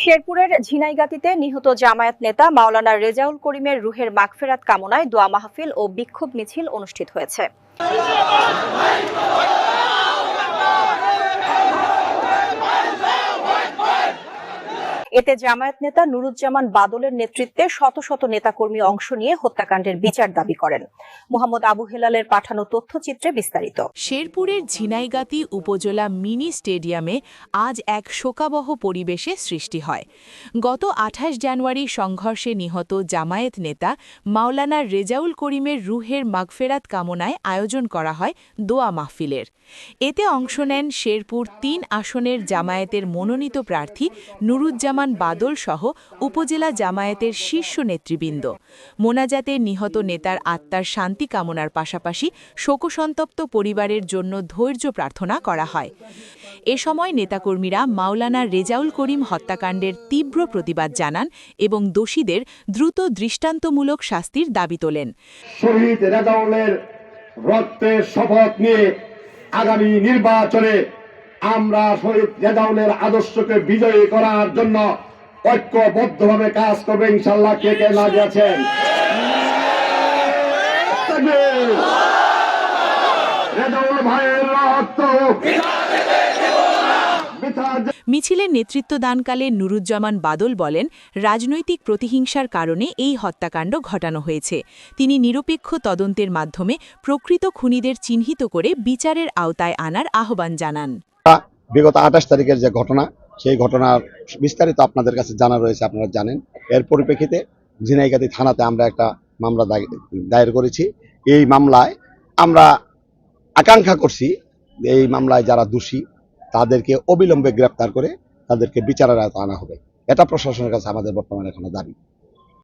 শেরপুরের ঝিনাইগাতিতে নিহত জামায়াত নেতা মাওলানা রেজাউল করিমের রুহের মাগফেরাত কামনায় দোয়া মাহফিল ও বিক্ষোভ মিছিল অনুষ্ঠিত হয়েছে। এতে জামায়াত নেতা নুরুজ্জামান বাদলের নেতৃত্বে শত শত নেতাকর্মী অংশ নিয়ে হত্যাকাণ্ডের বিচার দাবি করেন। মোহাম্মদ আবু হেলালের পাঠানো তথ্যচিত্রে বিস্তারিত। শেরপুরের ঝিনাইগাতি উপজেলা মিনি স্টেডিয়ামে আজ এক শোকাবহ পরিবেশে সৃষ্টি হয়। গত আঠাশ জানুয়ারি সংঘর্ষে নিহত জামায়াত নেতা মাওলানা রেজাউল করিমের রুহের মাগফেরাত কামনায় আয়োজন করা হয় দোয়া মাহফিলের। এতে অংশ নেন শেরপুর তিন আসনের জামায়াতের মনোনীত প্রার্থী নুরুজ্জামান বাদল সহ উপজেলা জামায়াতের শীর্ষ নেতৃবৃন্দ। মোনাজাতে নিহত নেতার আত্মার শান্তি কামনার পাশাপাশি শোকসন্তপ্ত পরিবারের জন্য ধৈর্য প্রার্থনা করা হয়। এ সময় নেতাকর্মীরা মাওলানা রেজাউল করিম হত্যাকাণ্ডের তীব্র প্রতিবাদ জানান এবং দোষীদের দ্রুত দৃষ্টান্তমূলক শাস্তির দাবি তোলেন। শহীদ রেজাউলের রক্তের শপথ নিয়ে আগামী নির্বাচনে আমরা শহীদ রেজাউলের আদর্শকে বিজয়ী করার জন্য ঐক্যবদ্ধভাবে কাজ করবে, ইনশাল্লাহ, কে কে না গেছেন মিছিলের নেতৃত্ব দানকালে নুরুজ্জামান বাদল বলেন, রাজনৈতিক প্রতিহিংসার কারণে এই হত্যাকাণ্ড ঘটানো হয়েছে। তিনি নিরপেক্ষ তদন্তের মাধ্যমে প্রকৃত খুনিদের চিহ্নিত করে বিচারের আওতায় আনার আহ্বান জানান। বিগত আঠাশ তারিখের যে ঘটনা, সেই ঘটনার বিস্তারিত আপনাদের কাছে জানা রয়েছে, আপনারা জানেন। এর পরিপ্রেক্ষিতে ঝিনাইগাতি থানাতে আমরা একটা মামলা দায়- দায়ের করেছি। এই মামলায় আমরা আকাঙ্ক্ষা করছি, এই মামলায় যারা দোষী, তাদেরকে অবিলম্বে গ্রেপ্তার করে তাদেরকে বিচারের আওতায় আনা হবে। এটা প্রশাসনের কাছে আমাদের বর্তমানে এখনও দাবি।